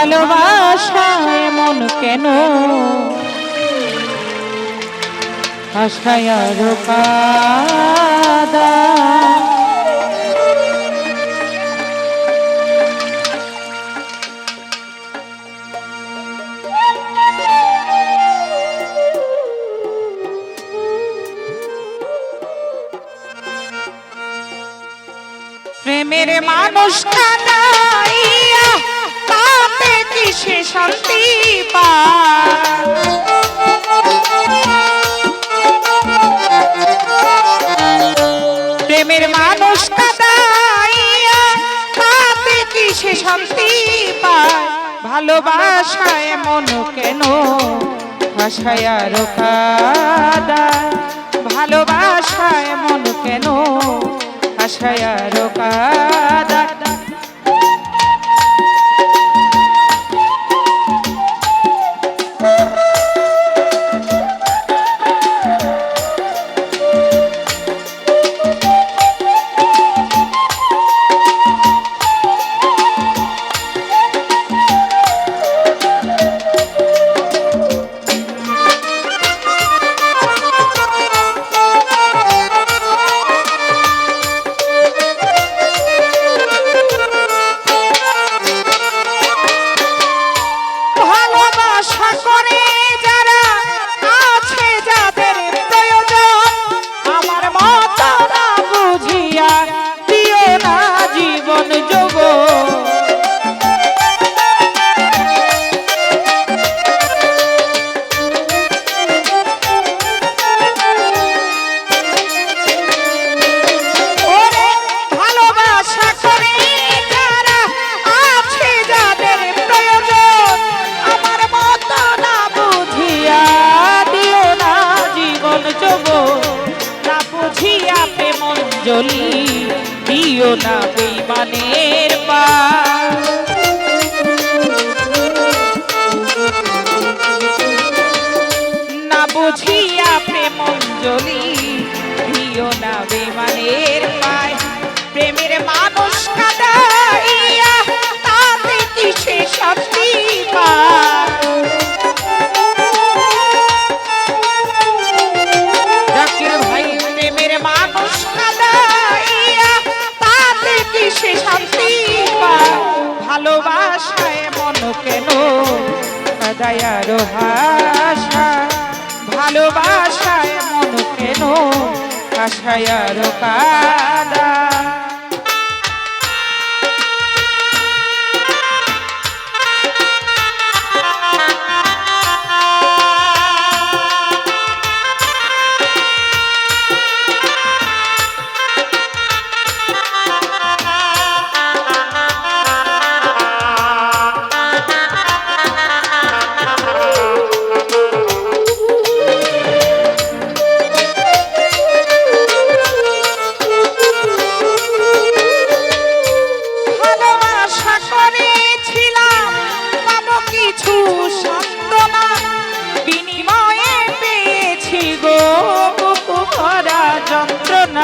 ভালোবাসায় মন কেন? আশায় কাদা প্রেমের মানুষ কানাইয়া কিসে শান্তি পায়। প্রেমের মানুষ কাদাইয়া তাতে কিসে শান্তি পায়? ভালোবাসায় মন কেন ভাষায় আরও কাদা? ভালোবাসায় মন কেন ভাষায় আরও মনে শান্তি পায়। ভালোবাসায় মন কেন কাদায়ার ভাষা ভালোবাসায় মন কেন আশায়ার কাদা।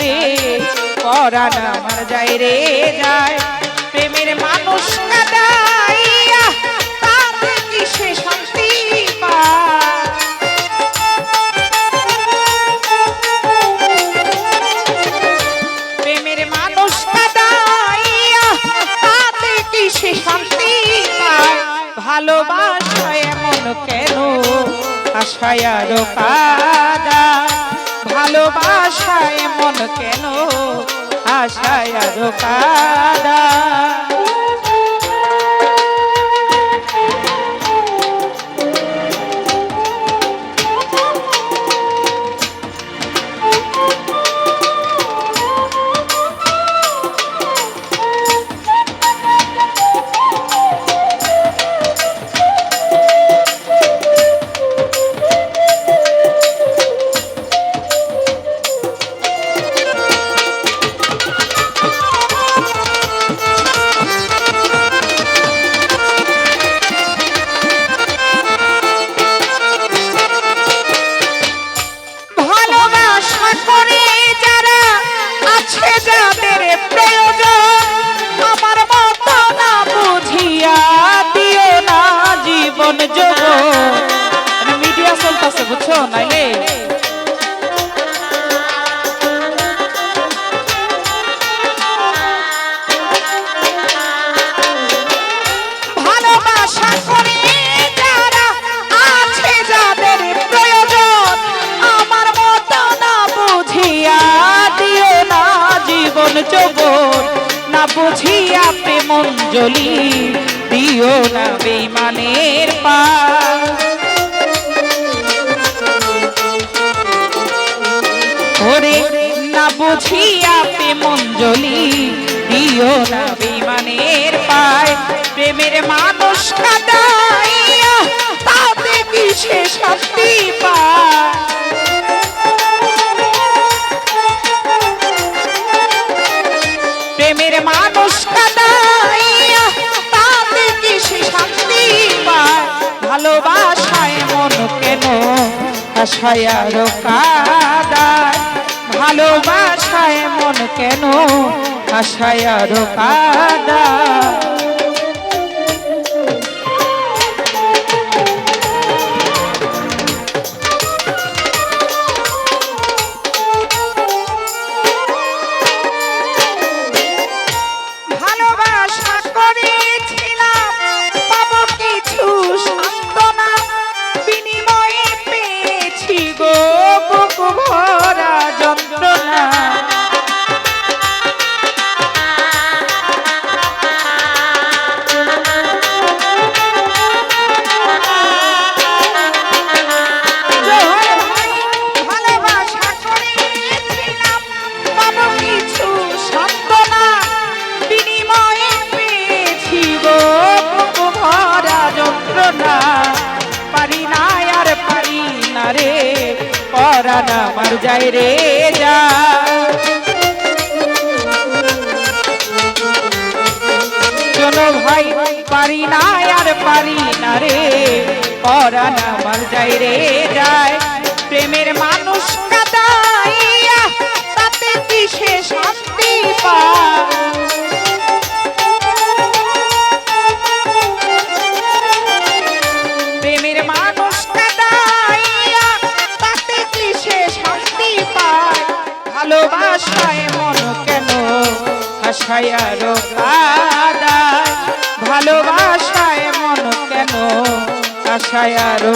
রে পরাণ আমার যায় রে যায়। প্রেমের মানুষ প্রেমের ভালোবাসায় এমন কেন? আশায় আরও কাদা ভালোবাসায় মন কেন? আশায় আরও কাদা। বুঝিয়া প্রেম অঞ্জলি দিও না বেমানের পা ওরে, না বুঝিয়া প্রেম অঞ্জলি দিও না বিমানের পায় প্রেমের মানুষ কাদাইয়া তাতে কিসে শান্তি পায়। প্রেমের মানুষ কাদাইয়া তাতে কিসে শান্তি পায়? ভালোবাসায় মন কেন আশায় আরও কাদায়? ভালোবাসায় মন কেন আশায় আরও কাদায়? পরাণ আমার যায় রে যা। চলো ভাই, পারি না আর পারি না রে। পরাণ আমার যায় রে যায়। প্রেমের মানুষ কাদাইয়া, তাতে কিসে শান্তি পায়? আশায় আরও ভালোবাসায় মন কেন আশায় আরও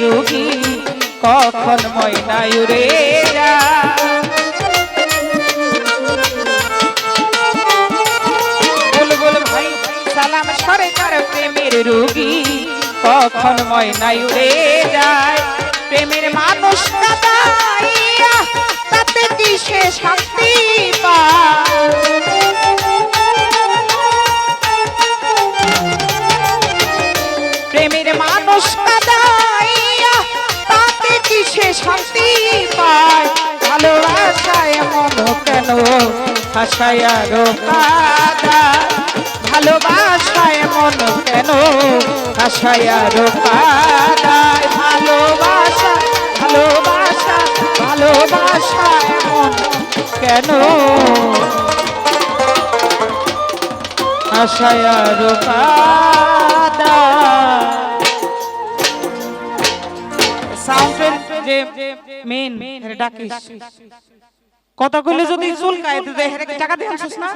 রোগী, কখন ময়নায়ুরে যা? বুলবুল ভাই, সালাম সরকার প্রেমের রোগী, কখন ময়নায়ুরে যায়? প্রেমের মানুষ কাদাইয়া হাসায় আরও কাদায় ভালোবাসায় মন কেন? হাসায় আরও কাদায় ভালোবাসা ভালোবাসা ভালোবাসায় মন কেন? আশায় আরও কাদা সাউন্ডের যে মেন ডাকিস। কথা কতগুলো যদি চুল কাইতে দেয় হ্যাঁ টাকা দেন শুস না?